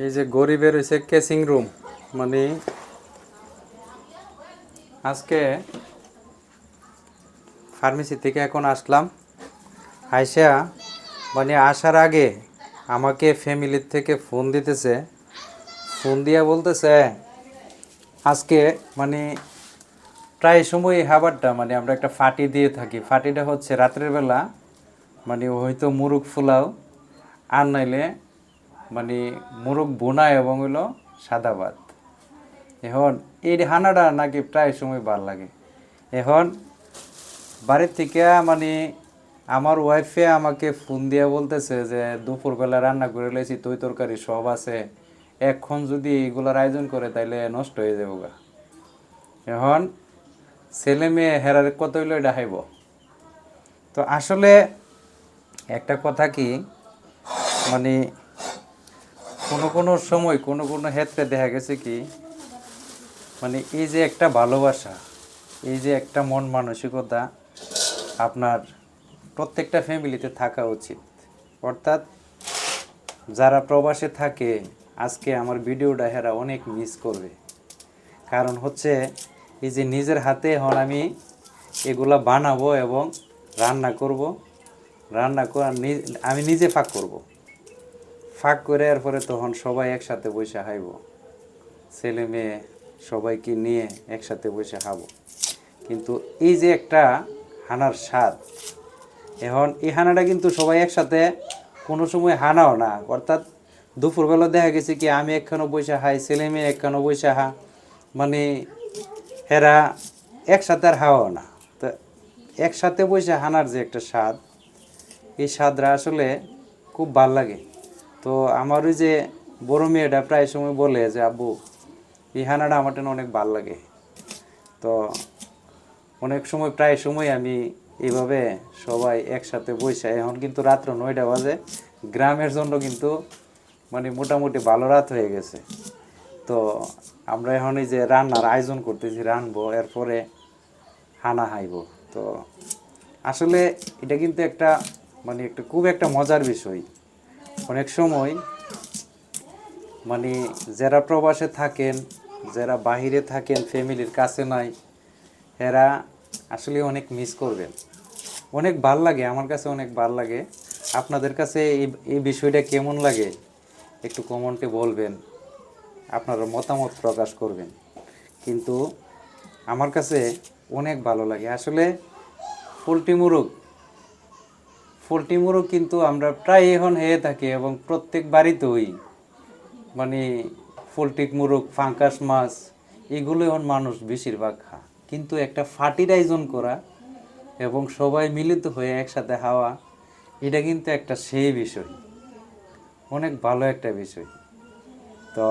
এই যে গরিবের হয়েছে কেসিং রুম মানে আজকে ফার্মেসি থেকে এখন আসলাম। আইসা মানে আসার আগে আমাকে ফ্যামিলির থেকে ফোন দিতেছে। ফোন দিয়া বলতেছে, আজকে মানে প্রায় সময় এই খাবারটা মানে আমরা একটা ফাটি দিয়ে থাকি। ফাটিটা হচ্ছে রাত্রের বেলা মানে হয়তো মুরগ ফুলাও আর নাইলে মানে মুরগ বোনা এবং হইল সাদা ভাত। এখন এই হানাটা নাকি প্রায় সময় ভালো লাগে। এখন বাড়ির থেকে মানে আমার ওয়াইফে আমাকে ফোন দিয়ে বলতেছে যে, দুপুরবেলা রান্না করে লেছি তৈ তরকারি সব আছে। এখন যদি এগুলোর আয়োজন করে, তাইলে নষ্ট হয়ে যাব গা। এখন ছেলে মেয়ে হেরার কত হইল খাইব তো আসলে একটা কথা কি মানে কোনো কোনো সময়, কোনো কোনো ক্ষেত্রে দেখা গেছে কি মানে এই যে একটা ভালোবাসা, এই যে একটা মন মানসিকতা আপনার প্রত্যেকটা ফ্যামিলিতে থাকা উচিত। অর্থাৎ যারা প্রবাসে থাকে, আজকে আমার ভিডিওটা হেরা অনেক মিস করবে। কারণ হচ্ছে এই যে নিজের হাতে এখন আমি এগুলা বানাবো এবং রান্না করব, রান্না করে আমি নিজে ফাঁক করব। ফাঁক করে, এরপরে তখন সবাই একসাথে বসে খাইব। ছেলে মেয়ে সবাইকে নিয়ে একসাথে বসে খাব। কিন্তু এই যে একটা হানার স্বাদ, এখন এই হানাটা কিন্তু সবাই একসাথে কোনো সময় হানাও না। অর্থাৎ দুপুরবেলা দেখা গেছে কি, আমি একখানো বসে হাই ছেলে মেয়ে একখানো বসে হা মানে এরা একসাথে আর হাওয়াও না। তো একসাথে বসে হানার যে একটা স্বাদ, এই স্বাদটা আসলে খুব ভালো লাগে। তো আমার ওই যে বড় মেয়েটা প্রায় সময় বলে যে, আব্বু এই হানাটা আমার জন্য অনেক ভালো লাগে। তো অনেক সময়, প্রায় সময় আমি এইভাবে সবাই একসাথে বসে, এখন কিন্তু রাত্র নয়টা বাজে। গ্রামের জন্য কিন্তু মানে মোটামুটি ভালো রাত হয়ে গেছে। তো আমরা এখন এই যে রান্নার আয়োজন করতেছি রানবো এরপরে হানা হাইব তো আসলে এটা কিন্তু একটা মানে একটা খুব একটা মজার বিষয়। অনেক সময় মানে যারা প্রবাসে থাকেন, যারা বাহিরে থাকেন, ফ্যামিলির কাছে নাই, এরা আসলে অনেক মিস করবেন। অনেক ভালো লাগে, আমার কাছে অনেক ভালো লাগে। আপনাদের কাছে এই এই বিষয়টা কেমন লাগে? একটু কমেন্টে বলবেন, আপনারা মতামত প্রকাশ করবেন। কিন্তু আমার কাছে অনেক ভালো লাগে। আসলে পোলট্রি মুরগ পোলট্রি মুরগ কিন্তু আমরা প্রায় এখন হয়ে থাকি এবং প্রত্যেক বাড়িতেই মানে পোলট্রি মুরগ, ফাঙ্কাস মাছ, এগুলো এখন মানুষ বেশিরভাগ খা কিন্তু একটা ফাটির আয়োজন করা এবং সবাই মিলিত হয়ে একসাথে হাওয়া এটা কিন্তু একটা সেই বিষয়। অনেক ভালো একটা বিষয়। তো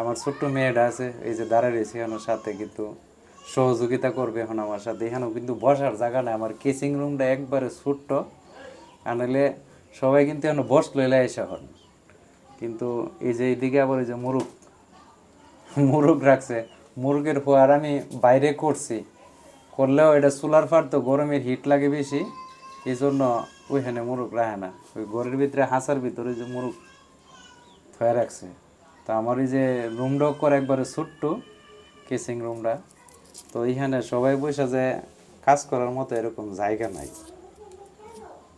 আমার ছোট্ট মেয়েটা আছে, এই যে দাঁড়ায় রয়েছে এখানোর সাথে কিন্তু সহযোগিতা করবে এখন আমার সাথে। এখানেও কিন্তু বসার জায়গা নাই, আমার কেচিং রুমটা একবারে ছোট্ট। আনলে সবাই কিন্তু এখন বস লইলে এসে হন কিন্তু এই যে এইদিকে আবার এই যে মুরুগ মুরগ রাখছে। মুরগের ফোয়ার আমি বাইরে করছি। করলেও এটা সোলার ফার তো গরমের হিট লাগে বেশি এই জন্য ওইখানে মুরগ রাখে না। ওই ঘরের ভিতরে, হাঁসার ভিতরে যে মুরগ থয়ে রাখছে। তো আমার এই যে রুমটাও করে একবারে ছোট্ট কেসিং রুমটা তো এইখানে সবাই বসে যে কাজ করার মতো এরকম জায়গা নাই।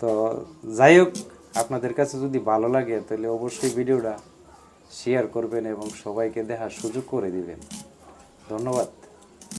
তো যাই হোক, আপনাদের কাছে যদি ভালো লাগে, তাহলে অবশ্যই ভিডিওটা শেয়ার করবেন এবং সবাইকে দেখার সুযোগ করে দিবেন। ধন্যবাদ।